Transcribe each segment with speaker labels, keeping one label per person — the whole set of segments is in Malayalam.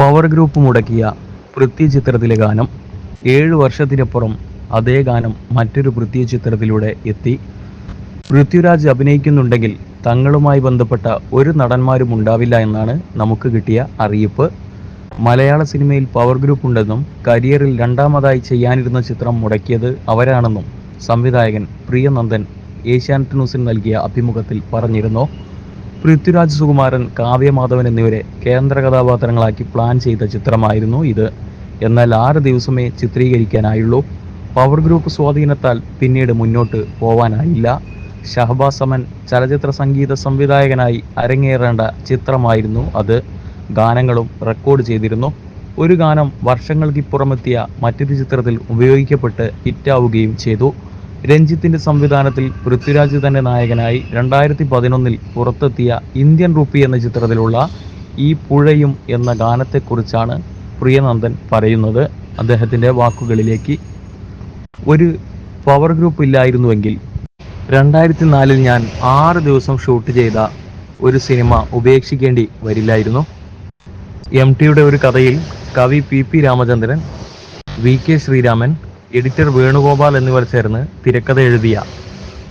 Speaker 1: പവർ ഗ്രൂപ്പ് മുടക്കിയ പൃഥ്വി ചിത്രത്തിലെ ഗാനം. ഏഴു വർഷത്തിനപ്പുറം അതേ ഗാനം മറ്റൊരു പൃഥ്വി ചിത്രത്തിലൂടെ എത്തി. പൃഥ്വിരാജ് അഭിനയിക്കുന്നുണ്ടെങ്കിൽ തങ്ങളുമായി ബന്ധപ്പെട്ട ഒരു നടന്മാരും ഉണ്ടാവില്ല എന്നാണ് നമുക്ക് കിട്ടിയ അറിയിപ്പ്. മലയാള സിനിമയിൽ പവർ ഗ്രൂപ്പ് ഉണ്ടെന്നും കരിയറിൽ രണ്ടാമതായി ചെയ്യാനിരുന്ന ചിത്രം മുടക്കിയത് അവരാണെന്നും സംവിധായകൻ പ്രിയനന്ദൻ ഏഷ്യാനെറ്റ് ന്യൂസിന് നൽകിയ അഭിമുഖത്തിൽ പറഞ്ഞിരുന്നു. പൃഥ്വിരാജ് സുകുമാരൻ കാവ്യമാധവൻ എന്നിവരെ കേന്ദ്ര കഥാപാത്രങ്ങളാക്കി പ്ലാൻ ചെയ്ത ചിത്രമായിരുന്നു ഇത്. എന്നാൽ ആറ് ദിവസമേ ചിത്രീകരിക്കാനായുള്ളൂ. പവർ ഗ്രൂപ്പ് സ്വാധീനത്താൽ പിന്നീട് മുന്നോട്ട് പോവാനായില്ല. ഷഹബാസ് അമൻ ചലച്ചിത്ര സംഗീത സംവിധായകനായി അരങ്ങേറേണ്ട ചിത്രമായിരുന്നു അത്. ഗാനങ്ങളും റെക്കോർഡ് ചെയ്തിരുന്നു. ഒരു ഗാനം വർഷങ്ങൾക്കിപ്പുറമെത്തിയ മറ്റൊരു ചിത്രത്തിൽ ഉപയോഗിക്കപ്പെട്ട് ഹിറ്റാവുകയും ചെയ്തു. രഞ്ജിത്തിന്റെ സംവിധാനത്തിൽ പൃഥ്വിരാജ് തന്നെ നായകനായി രണ്ടായിരത്തി പതിനൊന്നിൽ പുറത്തെത്തിയ ഇന്ത്യൻ റുപ്പി എന്ന ചിത്രത്തിലുള്ള ഈ പുഴയും എന്ന ഗാനത്തെക്കുറിച്ചാണ് പ്രിയനന്ദൻ പറയുന്നത്. അദ്ദേഹത്തിന്റെ വാക്കുകളിലേക്ക്. ഒരു പവർ ഗ്രൂപ്പ് ഇല്ലായിരുന്നുവെങ്കിൽ രണ്ടായിരത്തി നാലിൽ ഞാൻ ആറ് ദിവസം ഷൂട്ട് ചെയ്ത ഒരു സിനിമ ഉപേക്ഷിക്കേണ്ടി വരില്ലായിരുന്നു. എം ടിയുടെ ഒരു കഥയിൽ കവി P P Ramachandran V K Sreeraman editor Venugopal എന്നിവർ ചേർന്ന് തിരക്കഥ എഴുതിയ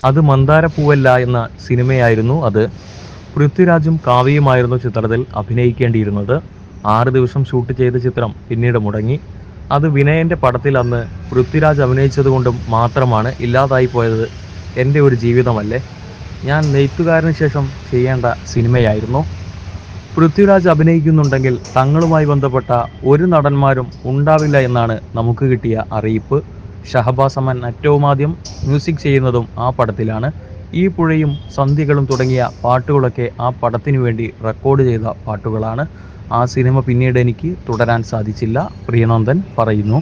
Speaker 1: അത് മന്ദാരപ്പൂവല്ല എന്ന സിനിമയായിരുന്നു അത്. പൃഥ്വിരാജും കാവ്യയുമായിരുന്നു ചിത്രത്തിൽ അഭിനയിക്കേണ്ടിയിരുന്നത്. ആറ് ദിവസം ഷൂട്ട് ചെയ്ത ചിത്രം പിന്നീട് മുടങ്ങി. അത് വിനയന്റെ പടത്തിൽ അന്ന് പൃഥ്വിരാജ് അഭിനയിച്ചതുകൊണ്ടും മാത്രമാണ് ഇല്ലാതായി പോയത് എന്റെ ഒരു ജീവിതമല്ലേ? ഞാൻ നെയ്ത്തുകാരന് ശേഷം ചെയ്യേണ്ട സിനിമയായിരുന്നു. പൃഥ്വിരാജ് അഭിനയിക്കുന്നുണ്ടെങ്കിൽ തങ്ങളുമായി ബന്ധപ്പെട്ട ഒരു നടന്മാരും ഉണ്ടാവില്ല എന്നാണ് നമുക്ക് കിട്ടിയ അറിയിപ്പ്. ഷഹബാസ് അമൻ ഏറ്റവും ആദ്യം മ്യൂസിക് ചെയ്യുന്നതും ആ പടത്തിലാണ്. ഈ പുഴയും സന്ധികളും തുടങ്ങിയ പാട്ടുകളൊക്കെ ആ പടത്തിനു വേണ്ടി റെക്കോർഡ് ചെയ്ത പാട്ടുകളാണ്. ആ സിനിമ പിന്നീട് എനിക്ക് തുടരാൻ സാധിച്ചില്ല പ്രിയനന്ദൻ പറയുന്നു.